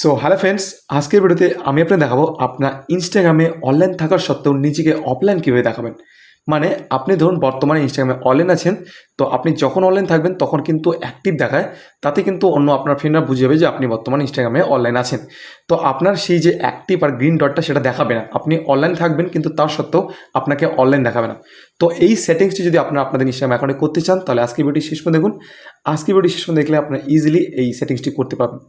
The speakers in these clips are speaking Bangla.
সো হ্যালো ফ্রেন্ডস আজকের ভিডিওতে আমি আপনাকে দেখাবো আপনার ইনস্টাগ্রামে অনলাইন থাকার সত্ত্বেও নিজেকে অফলাইন কীভাবে দেখাবেন। মানে আপনি ধরুন বর্তমানে ইনস্টাগ্রামে অনলাইন আছেন, তো আপনি যখন অনলাইন থাকবেন তখন কিন্তু অ্যাক্টিভ দেখায়, তাতে কিন্তু অন্য আপনার ফ্রেন্ডরা বুঝে যাবে যে আপনি বর্তমানে ইনস্টাগ্রামে অনলাইন আছেন। তো আপনার সেই যে অ্যাক্টিভ আর গ্রিন ডটটা সেটা দেখাবে না। আপনি অনলাইন থাকবেন কিন্তু তার সত্ত্বেও আপনাকে অনলাইন দেখাবে না। তো এই সেটিংসটি যদি আপনারা আপনাদের ইনস্টাগ্রাম অ্যাকাউন্টে করতে চান, তাহলে আজকে ভিডিওটি শেষ পর্যন্ত দেখুন। আজকে ভিডিওটি শেষ পর্যন্ত দেখলে আপনারা ইজিলি এই সেটিংসটি করতে পারবেন।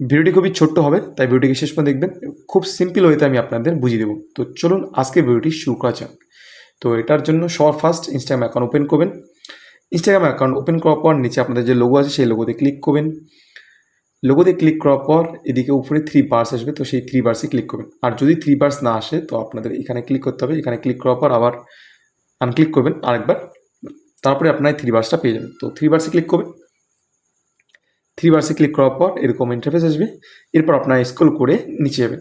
ভিডিওটি খুবই ছোট্ট হবে, তাই ভিডিওটিকে শেষ পর্যন্ত দেখবেন। খুব সিম্পল ওয়েতে আমি আপনাদের বুঝিয়ে দেবো। তো চলুন আজকে ভিডিওটি শুরু করা যাক। তো এটার জন্য সবার ফার্স্ট ইনস্টাগ্রাম অ্যাকাউন্ট ওপেন করবেন। ইনস্টাগ্রাম অ্যাকাউন্ট ওপেন করার পর নিচে আপনাদের যে লোগো আছে, সেই লোগোতে ক্লিক করবেন। লোগোতে ক্লিক করার পর এদিকে উপরে থ্রি বার্স আসবে, তো সেই থ্রি বার্সে ক্লিক করবেন। আর যদি থ্রি বার্স না আসে, তো আপনাদের এখানে ক্লিক করতে হবে। এখানে ক্লিক করার পর আবার আনক্লিক করবেন আরেকবার। তারপরে আপনার থ্রি বার্সটা পেয়ে যাবেন। তো থ্রি বার্সে ক্লিক করবেন। থ্রি বার্সে ক্লিক করার পর এরকম ইন্টারফেস আসবে। এরপর আপনার স্ক্রল করে নিচে যাবেন।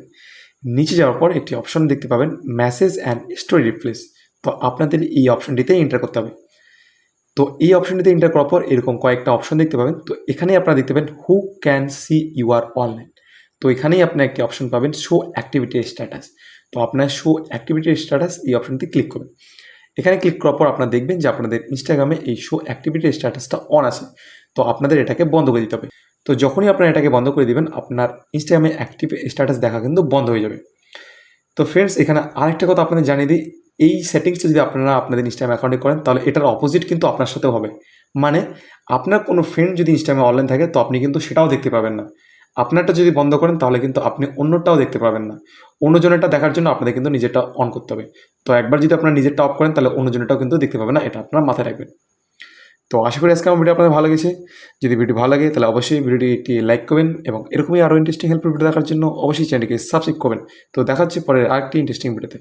নিচে যাওয়ার পর একটি অপশন দেখতে পাবেন মেসেজ অ্যান্ড স্টোরি রিপ্লেস তো আপনাদের এই অপশনটিতে এন্টার করতে হবে। তো এই অপশনটিতে এন্টার করার পর এরকম কয়েকটা অপশন দেখতে পাবেন। তো এখানেই আপনারা দেখতে পাবেন who can see you are online তো এখানেই আপনি একটি অপশন পাবেন শো অ্যাক্টিভিটি স্ট্যাটাস তো আপনার শো অ্যাক্টিভিটি স্ট্যাটাস এই অপশনটি ক্লিক করবেন। এখানে ক্লিক করার পর আপনারা দেখবেন যে আপনাদের ইনস্টাগ্রামে এই শো অ্যাক্টিভিটি স্ট্যাটাসটা অন আছে। তো আপনাদের এটাকে বন্ধ করে দিতে হবে। তো যখনই আপনারা এটাকে বন্ধ করে দিবেন, আপনার ইনস্টাগ্রামে অ্যাক্টিভ স্ট্যাটাস দেখা কিন্তু বন্ধ হয়ে যাবে। তো ফ্রেন্ডস এখানে আরেকটা কথা আপনাদের জানিয়ে দিই। এই সেটিংসটা যদি আপনারা আপনাদের ইনস্টাগ্রাম অ্যাকাউন্টে করেন, তাহলে এটার অপোজিট কিন্তু আপনার সাথেও হবে। মানে আপনার কোনো ফ্রেন্ড যদি ইনস্টাগ্রামে অনলাইন থাকে, তো আপনি কিন্তু সেটাও দেখতে পাবেন না। আপনারটা যদি বন্ধ করেন, তাহলে কিন্তু আপনি অন্যটাও দেখতে পাবেন না। অন্যজনেরটা দেখার জন্য আপনাদের কিন্তু নিজেরটা অন করতে হবে। তো একবার যদি আপনার নিজেরটা অফ করেন, তাহলে অন্যজনেরটাও কিন্তু দেখতে পাবেন না। এটা আপনারা মাথায় রাখবেন। তো আশা করি আজকে আমার ভিডিও আপনাদের ভালো লেগেছে। যদি ভিডিও ভালো লাগে, তাহলে অবশ্যই ভিডিওটি একটি লাইক করবেন এবং এরকমই আরও ইন্টারেস্টিং হেল্পফুল ভিডিও দেখার জন্য অবশ্যই চ্যানেলটিকে সাবস্ক্রাইব করবেন। তো দেখা হচ্ছে পরে আরেকটি ইন্টারেস্টিং ভিডিওতে